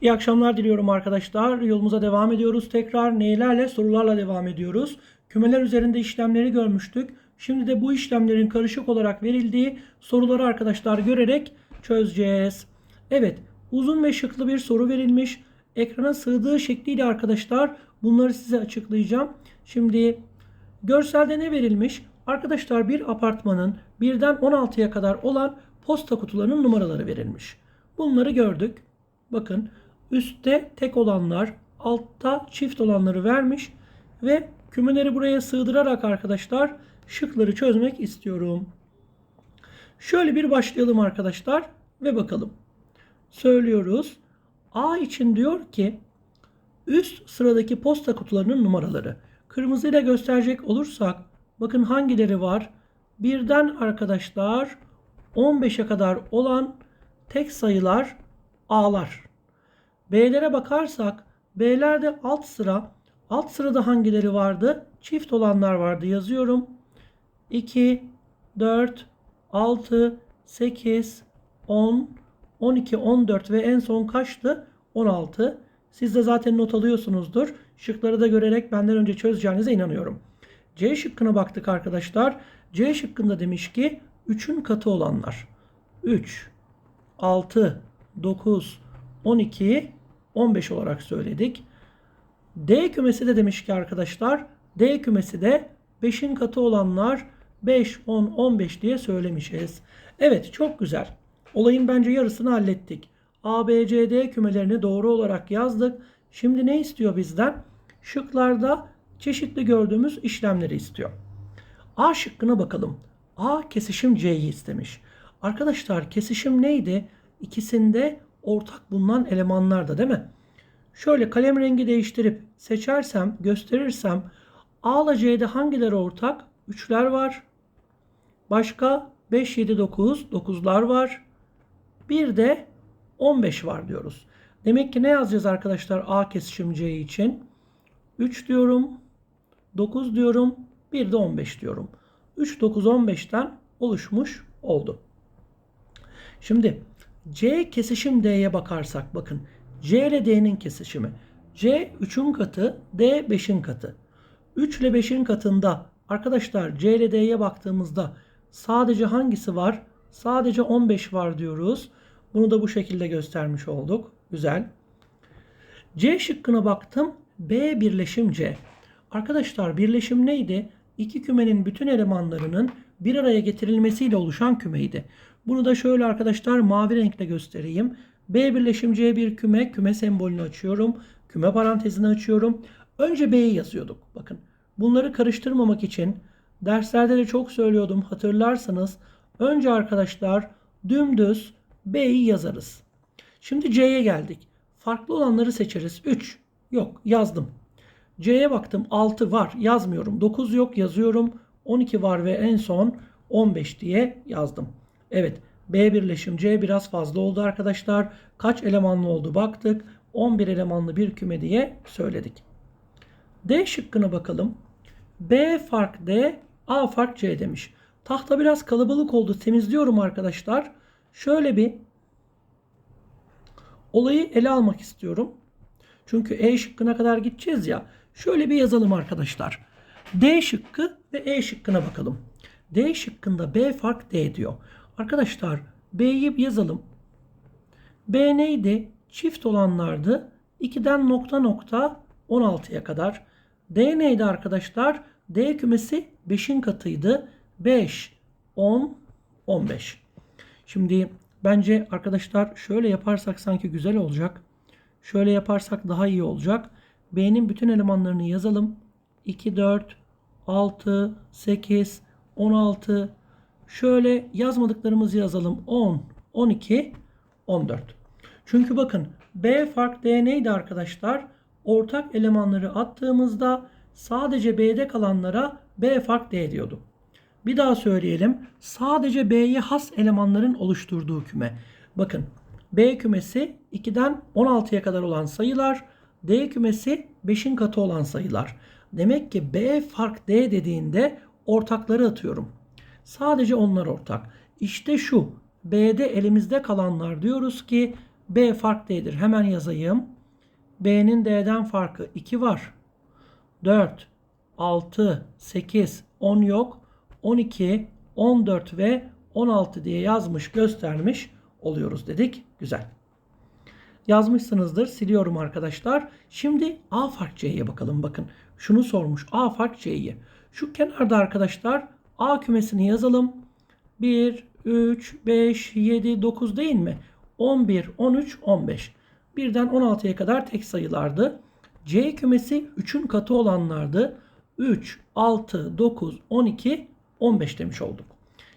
İyi akşamlar diliyorum arkadaşlar. Yolumuza devam ediyoruz. Tekrar neylerle sorularla devam ediyoruz. Kümeler üzerinde işlemleri görmüştük. Şimdi de bu işlemlerin karışık olarak verildiği soruları arkadaşlar görerek çözeceğiz. Evet uzun ve şıklı bir soru verilmiş. Ekrana sığdığı şekliyle arkadaşlar bunları size açıklayacağım. Şimdi görselde ne verilmiş? Arkadaşlar bir apartmanın birden 16'ya kadar olan posta kutularının numaraları verilmiş. Bunları gördük. Bakın üstte tek olanlar, altta çift olanları vermiş ve kümeleri buraya sığdırarak arkadaşlar şıkları çözmek istiyorum. Şöyle bir başlayalım arkadaşlar ve bakalım. Söylüyoruz. A için diyor ki üst sıradaki posta kutularının numaraları. Kırmızıyla gösterecek olursak bakın hangileri var? Birden arkadaşlar 15'e kadar olan tek sayılar A'lar. B'lere bakarsak B'lerde alt sıra. Alt sırada hangileri vardı? Çift olanlar vardı. Yazıyorum. 2, 4, 6, 8, 10, 12, 14 ve en son kaçtı? 16. Siz de zaten not alıyorsunuzdur. Şıkları da görerek benden önce çözeceğinize inanıyorum. C şıkkına baktık arkadaşlar. C şıkkında demiş ki 3'ün katı olanlar. 3, 6, 9, 12, 15 olarak söyledik. D kümesi de demiş ki arkadaşlar D kümesi de 5'in katı olanlar 5, 10, 15 diye söylemişiz. Evet çok güzel. Olayın bence yarısını hallettik. A, B, C, D kümelerini doğru olarak yazdık. Şimdi ne istiyor bizden? Şıklarda çeşitli gördüğümüz işlemleri istiyor. A şıkkına bakalım. A kesişim C'yi istemiş. Arkadaşlar kesişim neydi? İkisinde ortak bulunan elemanlar da değil mi? Şöyle kalem rengi değiştirip seçersem, gösterirsem A ile C'de hangileri ortak? 3'ler var. Başka 5, 7, 9, 9'lar var. Bir de 15 var diyoruz. Demek ki ne yazacağız arkadaşlar A kesişim C için? 3 diyorum, 9 diyorum, bir de 15 diyorum. 3, 9, 15'ten oluşmuş oldu. Şimdi C kesişim D'ye bakarsak bakın. C ile D'nin kesişimi. C 3'ün katı, D 5'in katı. 3 ile 5'in katında arkadaşlar C ile D'ye baktığımızda sadece hangisi var? Sadece 15 var diyoruz. Bunu da bu şekilde göstermiş olduk. Güzel. C şıkkına baktım. B birleşim C. Arkadaşlar birleşim neydi? İki kümenin bütün elemanlarının bir araya getirilmesiyle oluşan kümeydi. Bunu da şöyle arkadaşlar mavi renkle göstereyim. B birleşim C bir küme. Küme sembolünü açıyorum. Küme parantezini açıyorum. Önce B'yi yazıyorduk. Bakın bunları karıştırmamak için derslerde de çok söylüyordum hatırlarsanız. Önce arkadaşlar dümdüz B'yi yazarız. Şimdi C'ye geldik. Farklı olanları seçeriz. 3 yok yazdım. C'ye baktım 6 var yazmıyorum. 9 yok yazıyorum. 12 var ve en son 15 diye yazdım. Evet B birleşim C biraz fazla oldu arkadaşlar. Kaç elemanlı oldu baktık. 11 elemanlı bir küme diye söyledik. D şıkkına bakalım. B fark D, A fark C demiş. Tahta biraz kalabalık oldu. Temizliyorum arkadaşlar. Şöyle bir olayı ele almak istiyorum. Çünkü E şıkkına kadar gideceğiz ya. Şöyle bir yazalım arkadaşlar. D şıkkı ve E şıkkına bakalım. D şıkkında B fark D diyor. Arkadaşlar B'yi yazalım. B neydi? Çift olanlardı. 2'den nokta nokta 16'ya kadar. D neydi arkadaşlar? D kümesi 5'in katıydı. 5, 10, 15. Şimdi bence arkadaşlar şöyle yaparsak sanki güzel olacak. Şöyle yaparsak daha iyi olacak. B'nin bütün elemanlarını yazalım. 2, 4, 6, 8, 16. Şöyle yazmadıklarımızı yazalım. 10, 12, 14. Çünkü bakın B fark D neydi arkadaşlar? Ortak elemanları attığımızda sadece B'de kalanlara B fark D diyordu. Bir daha söyleyelim. Sadece B'ye has elemanların oluşturduğu küme. Bakın B kümesi 2'den 16'ya kadar olan sayılar. D kümesi 5'in katı olan sayılar. Demek ki B fark D dediğinde ortakları atıyorum. Sadece onlar ortak. İşte şu B'de elimizde kalanlar diyoruz ki B fark D'dir. Hemen yazayım. B'nin D'den farkı 2 var. 4, 6, 8, 10 yok. 12, 14 ve 16 diye yazmış göstermiş oluyoruz dedik. Güzel. Yazmışsınızdır. Siliyorum arkadaşlar. Şimdi A fark C'ye bakalım. Bakın şunu sormuş. A fark C'yi. Şu kenarda arkadaşlar A kümesini yazalım. 1, 3, 5, 7, 9 değil mi? 11, 13, 15. Birden 16'ya kadar tek sayılardı. C kümesi 3'ün katı olanlardı. 3, 6, 9, 12, 15 demiş olduk.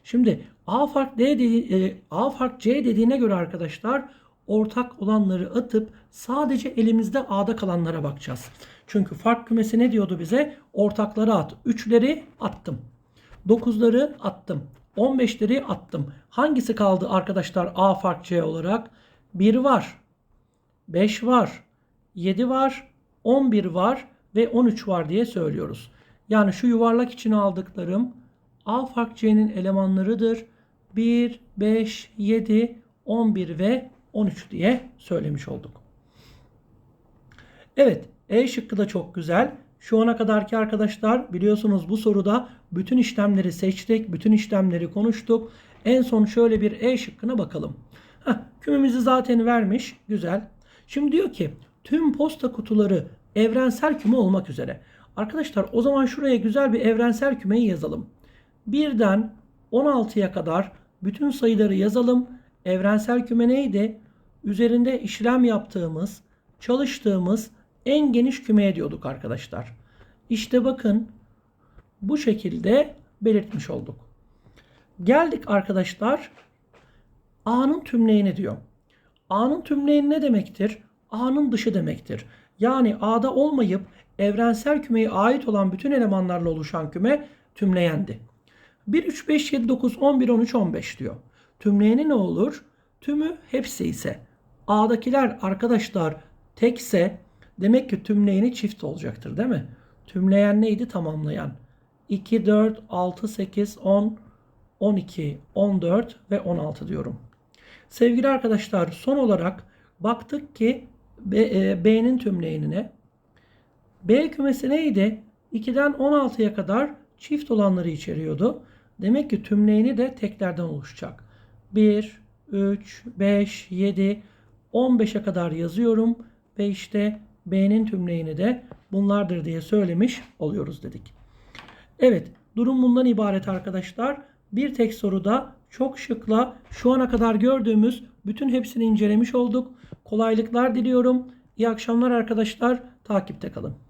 Şimdi A fark D dedi, e, A fark C dediğine göre arkadaşlar ortak olanları atıp sadece elimizde A'da kalanlara bakacağız. Çünkü fark kümesi ne diyordu bize? Ortakları at. 3'leri attım. 9'ları attım. 15'leri attım. Hangisi kaldı arkadaşlar A fark C olarak? 1 var. 5 var. 7 var. 11 var ve 13 var diye söylüyoruz. Yani şu yuvarlak içine aldıklarım A fark C'nin elemanlarıdır. 1, 5, 7, 11 ve 13 diye söylemiş olduk. Evet, E şıkkı da çok güzel. Şu ana kadarki arkadaşlar biliyorsunuz bu soruda bütün işlemleri seçtik, bütün işlemleri konuştuk. En son şöyle bir E şıkkına bakalım. Heh, kümemizi zaten vermiş, güzel. Şimdi diyor ki tüm posta kutuları evrensel küme olmak üzere. Arkadaşlar o zaman şuraya güzel bir evrensel kümeyi yazalım. Birden 16'ya kadar bütün sayıları yazalım. Evrensel küme neydi? Üzerinde işlem yaptığımız, çalıştığımız en geniş kümeye diyorduk arkadaşlar. İşte bakın bu şekilde belirtmiş olduk. Geldik arkadaşlar A'nın tümleyini diyor. A'nın tümleyi ne demektir? A'nın dışı demektir. Yani A'da olmayıp evrensel kümeye ait olan bütün elemanlarla oluşan küme tümleyendi. 1, 3, 5, 7, 9, 11, 13, 15 diyor. Tümleyeni ne olur? Tümü hepsi ise. A'dakiler arkadaşlar tekse demek ki tümleyeni çift olacaktır değil mi? Tümleyen neydi? Tamamlayan. 2, 4, 6, 8, 10, 12, 14 ve 16 diyorum. Sevgili arkadaşlar son olarak baktık ki e, B'nin tümleyenine. B kümesi neydi? 2'den 16'ya kadar çift olanları içeriyordu. Demek ki tümleyeni de teklerden oluşacak. 1, 3, 5, 7, 15'e kadar yazıyorum. Ve işte B'nin tümleyeni de bunlardır diye söylemiş oluyoruz dedik. Evet durum bundan ibaret arkadaşlar. Bir tek soruda çok şıkla şu ana kadar gördüğümüz bütün hepsini incelemiş olduk. Kolaylıklar diliyorum. İyi akşamlar arkadaşlar. Takipte kalın.